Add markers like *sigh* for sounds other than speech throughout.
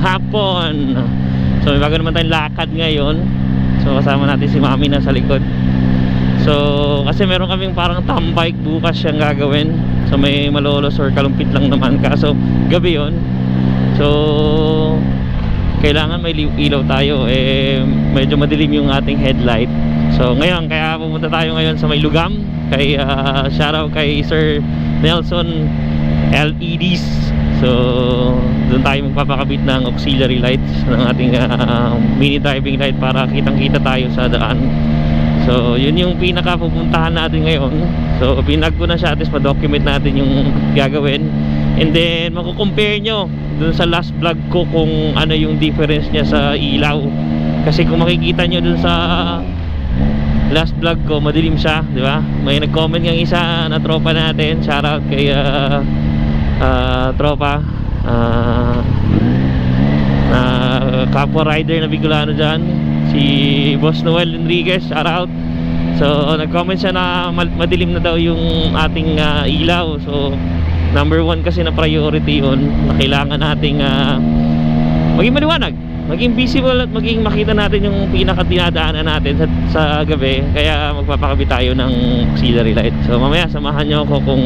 hapon. So may bago naman tayong lakad ngayon. So kasama natin si mami na sa likod. So kasi meron kaming parang tambike bukas siyang gagawin. So may malolos or kalumpit lang naman. Kaso gabi yon So kailangan may ilaw tayo. Eh medyo madilim yung ating headlight. So ngayon kaya pumunta tayo ngayon sa may lugam. Kay uh, shoutout kay Sir Nelson LEDs so doon tayo magpapakabit ng auxiliary lights ng ating ah, mini driving light para kitang kita tayo sa daan. So yun yung pinaka pupuntahan natin ngayon. So pinag ko na siya at least ma-document natin yung gagawin. And then makukompare nyo dun sa last vlog ko kung ano yung difference niya sa ilaw. Kasi kung makikita nyo dun sa last vlog ko madilim siya di ba? May nag-comment ng isa na tropa natin shoutout kay ah, ah, tropa. Ah, na kapwa rider na Bicolano dyan. Si Boss Noel Enriquez shoutout so nag-comment siya na madilim na daw yung ating ah, ilaw. So number one kasi na priority yun na kailangan nating ah, maging maliwanag maging visible at maging makita natin yung pinaka dinadaanan natin sa, sa gabi. Kaya magpapakabit tayo ng auxiliary light. So mamaya samahan nyo ako kung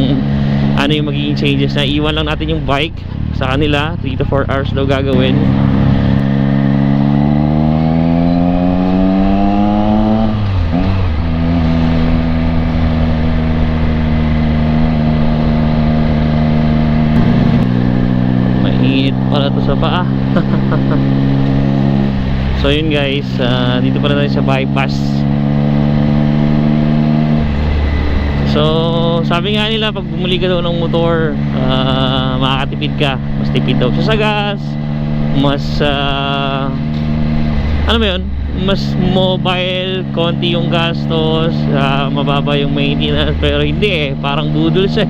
ano yung magiging changes na. Iwan lang natin yung bike sa kanila. 3 to 4 hours daw gagawin. Mainit pala to sa paa. *laughs* So yun guys ah, dito pala tayo sa bypass. So sabi nga nila pag bumili ka daw ng motor ah, makakatipid ka. Mas tipid daw siya sa gas mas ah, ano ba yun? Mas mobile konti yung gastos ah, mababa yung maintenance. Pero hindi eh parang budol siya.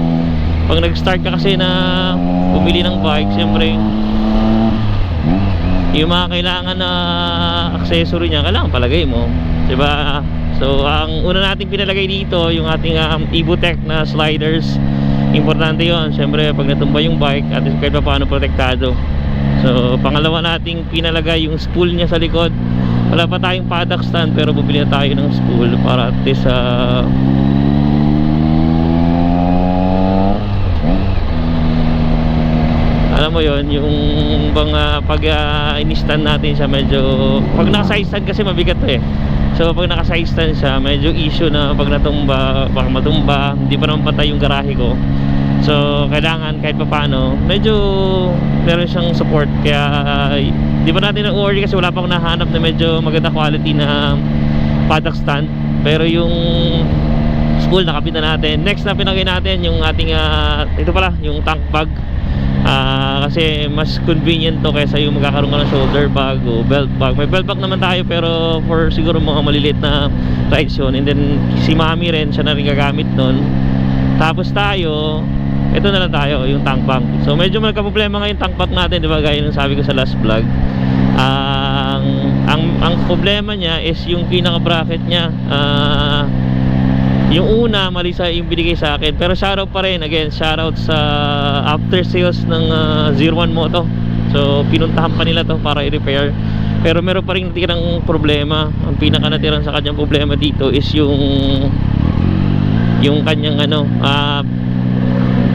*laughs* Pag nag-start ka kasi na bumili ng bike siyempre yung mga kailangan na accessory niya kailangan palagay mo. 'di ba so ang una nating pinalagay dito yung ating um, Evotech na sliders importante yon siyempre pag natumba yung bike at kahit pa paano protektado. So pangalawa nating pinalagay yung spool niya sa likod. Wala pa tayong paddock stand pero bumili na tayo ng spool para at least ah, alam mo yon yung bang ah, pag uh, in-stand natin siya medyo pag naka-side stand kasi mabigat to eh so pag naka-side stand siya medyo issue na pag natumba baka matumba. Hindi pa naman patay yung garahe ko. So kailangan kahit pa paano medyo meron siyang support. Kaya di pa natin na-order kasi wala pa akong nahanap na medyo maganda quality na paddock stand. Pero yung spool nakapit na natin. Next na pinagay natin yung ating ah, ito pala yung tank bag Ah, kasi mas convenient to kaysa yung magkakaroon ka ng shoulder bag o belt bag. May belt bag naman tayo pero for siguro mga maliliit na rides yun. And then si mami rin, siya na rin gagamit nun. Tapos tayo, ito na lang tayo, yung tank bank. So medyo magka-problema ngayon tank bank natin, di ba? Gaya ng sabi ko sa last vlog. Ang ang ang problema niya is yung pinaka bracket niya. Ah, yung una mali sa yung binigay sa akin. Pero shoutout pa rin. Again shoutout sa after sales ng ah, 01 Moto. So pinuntahan pa nila to para i-repair. Pero meron pa rin natirang problema. Ang pinaka natirang sa kanyang problema dito is yung yung kanyang ano ah,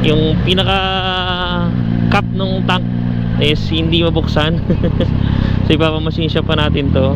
yung pinaka cap ng tank is hindi mabuksan. *laughs* So ipapamasin siya pa natin to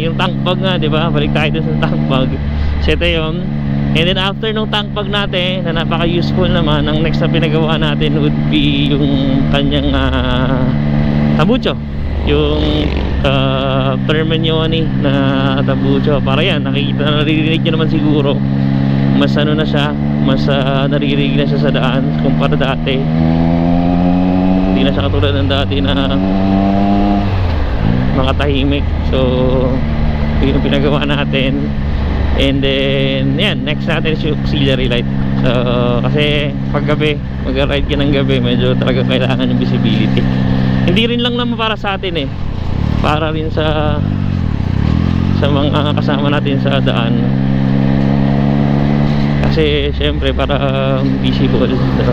Yun nga, yung tank bag nga, di ba? Balik tayo dun sa tank bag. So ito yun. And then after nung tank bag natin, na napaka-useful naman, ang next na pinagawa natin would be yung kanyang uh, tabucho. Yung uh, Terminioni na tabucho. Para yan, nakikita, naririnig nyo naman siguro. Mas ano na siya, mas uh, naririnig na siya sa daan kumpara dati. Hindi na siya katulad ng dati na mga tahimik so yun yung pinagawa natin And then, yan, next natin is yung auxiliary light. So, kasi pag gabi, mag-ride ka ng gabi, medyo talaga kailangan yung visibility. Hindi rin lang naman para sa atin eh. Para rin sa sa mga kasama natin sa daan. Kasi, syempre, para um, visible. So,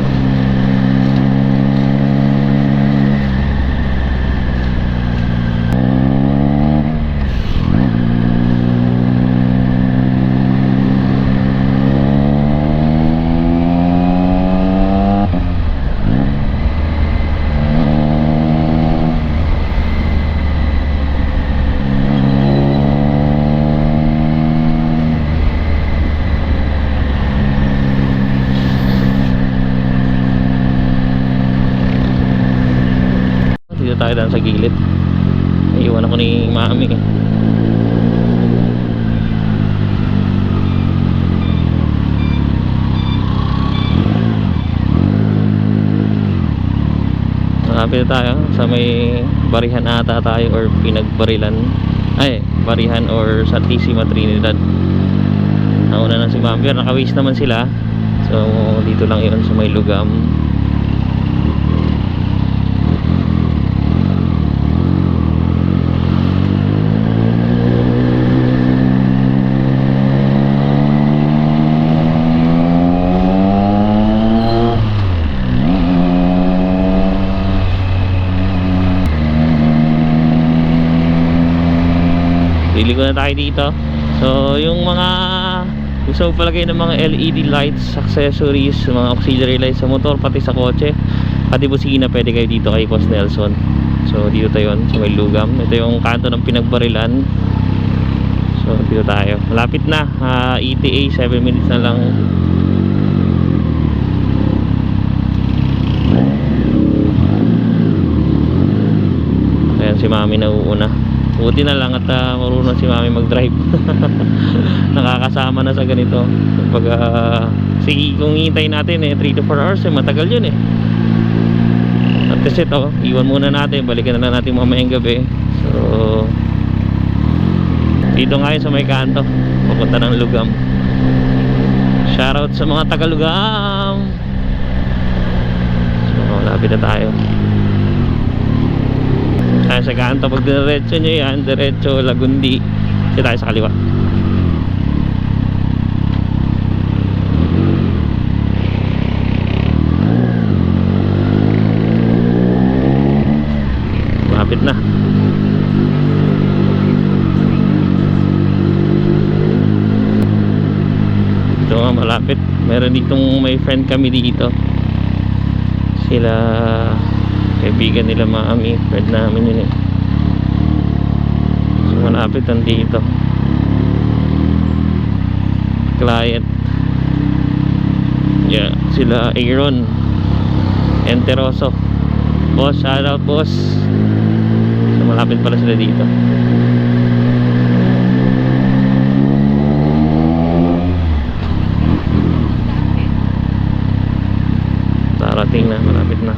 Dito tayo daan sa gilid. Iiwan ako ni Mami. Malapit tayo sa may barihan ata tayo or pinagbarilan. Ay, barihan or Santissima Trinidad. Nauna na si Mami. Pero naka-waste naman sila. So, dito lang yun sa may lugam. Pili ko na tayo dito. So, yung mga gusto mo palagay ng mga LED lights, accessories, mga auxiliary lights sa motor, pati sa kotse, pati busina, pwede kayo dito kay Boss Nelson. So, dito tayo sa may lugam. Ito yung kanto ng pinagbarilan. So, dito tayo. Malapit na. ah, ETA, 7 minutes na lang. Si Mami nauuna. Buti na lang at ah, marunong si Mami mag-drive. *laughs* Nakakasama na sa ganito. Pag ah, sige kung hintayin natin eh 3 to 4 hours eh matagal yun eh. At kasi ito, iwan muna natin, balikan na lang natin mamayang gabi. So dito nga yun sa may kanto, papunta ng Lugam. Shoutout sa mga taga Lugam. So malapit na tayo. Kaya sa kanto, pag diretso nyo yan, diretso, Lagundi, kasi tayo sa kaliwa. Malapit na. Ito malapit. Meron ditong may friend kami dito. Sila kaibigan nila mami friend namin yun eh. So malapit nandito client. Yeah sila Aaron Enteroso. Boss shout out boss. So malapit pala sila dito darating na malapit na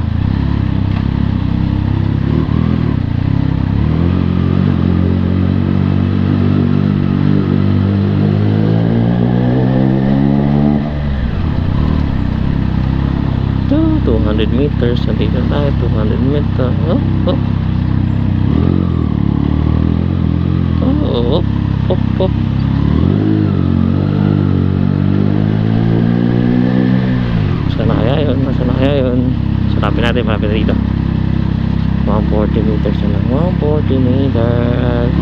Ito, 200 meters. Nandito tayo, 200 meters. Oh, oh. Oh, oh, oh, oh. Saan na kaya yun? Nasaan na kaya yun? Sarapin natin, malapit na dito. 140 meters na lang. 140 meters.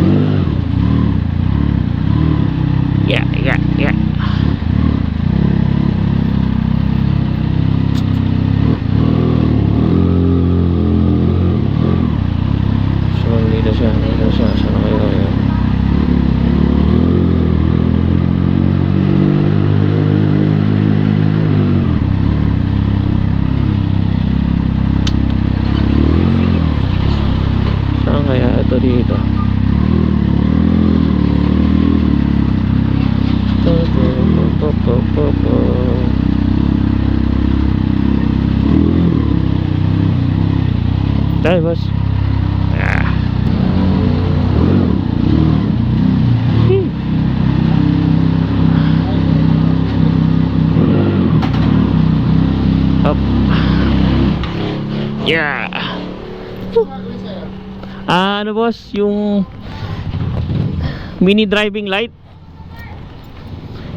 Yeah, yeah, kaya ito dito po po po po tayo boss ah. up yeah Woo. Ah, ano boss, yung mini driving light.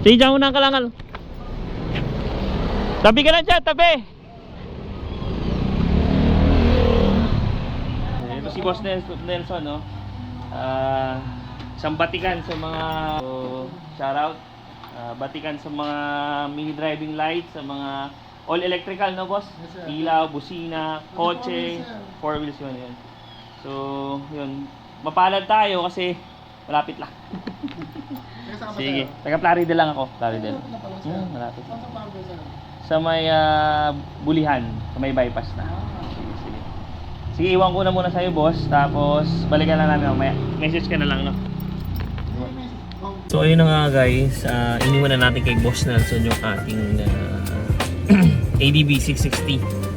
Sige, dyan muna ang kalangal. Tabi ka lang dyan, tabi. Ito si Boss Nelson, Nelson no? Ah, isang batikan sa mga so, shout out. Ah, batikan sa mga mini driving lights, sa mga all electrical no boss? Ilaw, busina, kotse, four wheels yun yun. So, yun. Mapalad tayo kasi malapit lang. Sige. Taga Plaridel lang ako. Plaridel. Hmm, malapit. Sa may ah, bulihan, sa may bypass na. Sige, sige. Sige, iwan ko na muna sa'yo, boss. Tapos, balikan lang namin mamaya. Message ka na lang, no? So, ayun na nga, guys. Uh, iniwan na natin kay Boss Nelson yung ating ah, *clears throat* ADB 660.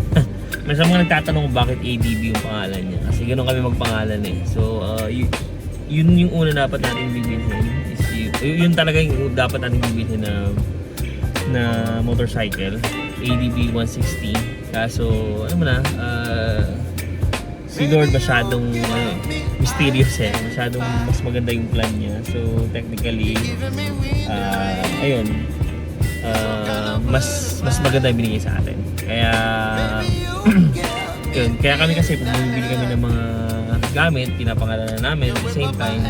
May mga nagtatanong bakit ADB yung pangalan niya. Kasi ganun kami magpangalan eh. So, uh, y- yun yung una dapat natin bibilhin is yun, yun talaga yung dapat natin bibilhin na na motorcycle. ADB 160 kaso ano mo na uh, si Lord masyadong ano, mysterious eh. Masyadong mas maganda yung plan niya. So technically uh, ayun uh, mas mas maganda yung binigay sa atin. Kaya yun kaya kami kasi pag bumibili kami ng mga gamit pinapangalanan namin at the same time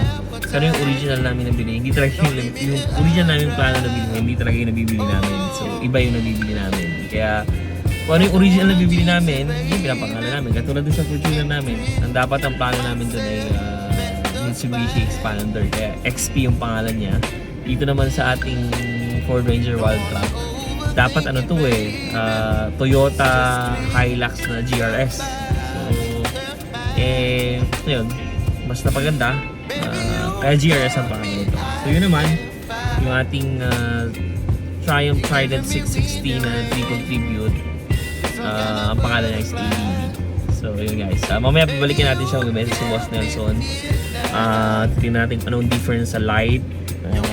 pero yung original namin na binili hindi talaga yung, yung original namin plano na binili hindi talaga yung nabibili namin. So iba yung nabibili namin. Kaya kung ano yung original na bibili namin yung pinapangalan namin. Katulad dun sa Fortuner namin ang dapat ang plano namin dun ay uh, Mitsubishi Expander kaya XP yung pangalan niya. Dito naman sa ating Ford Ranger Wildtrak dapat ano to eh ah, Toyota Hilux na GRS so eh yun mas napaganda Ah, kaya GRS ang pangalan nito. So yun naman yung ating ah, Triumph Trident 660 na triple tribute Ah, ang pangalan niya is ADB so yun guys Ah, mamaya pabalikin natin siya mag-message si Boss Nelson. Ah, tingnan natin anong difference sa light. Yung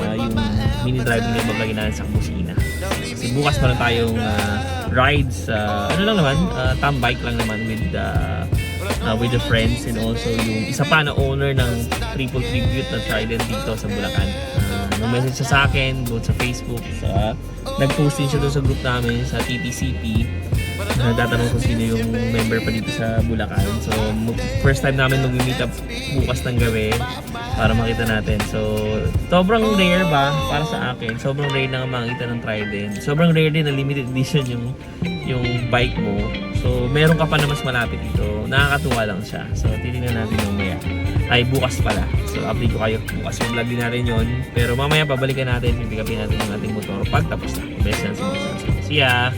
mini driving na ibablagin natin sa kusina kasi bukas meron tayong ah, rides ah, ano lang naman uh, tam bike lang naman with uh, uh, with the friends and also yung isa pa na owner ng triple tribute na Trident dito sa Bulacan. Uh, nag-message siya sa akin doon sa Facebook sa nag-post din siya doon sa group namin sa TTCP nagtatanong kung sino yung member pa dito sa Bulacan. So first time namin mag-meet up bukas ng gabi para makita natin. So sobrang rare ba? Para sa akin sobrang rare na makita ng Trident. Sobrang rare din na limited edition yung yung bike mo. So meron ka pa na mas malapit dito. Nakakatuwa lang siya. So titingnan natin mamaya. Ay bukas pala. So update ko kayo bukas. Yung vlog din natin yun. Pero mamaya babalikan natin. Pipikapin natin yung ating motor. Pag tapos na. Best na see ya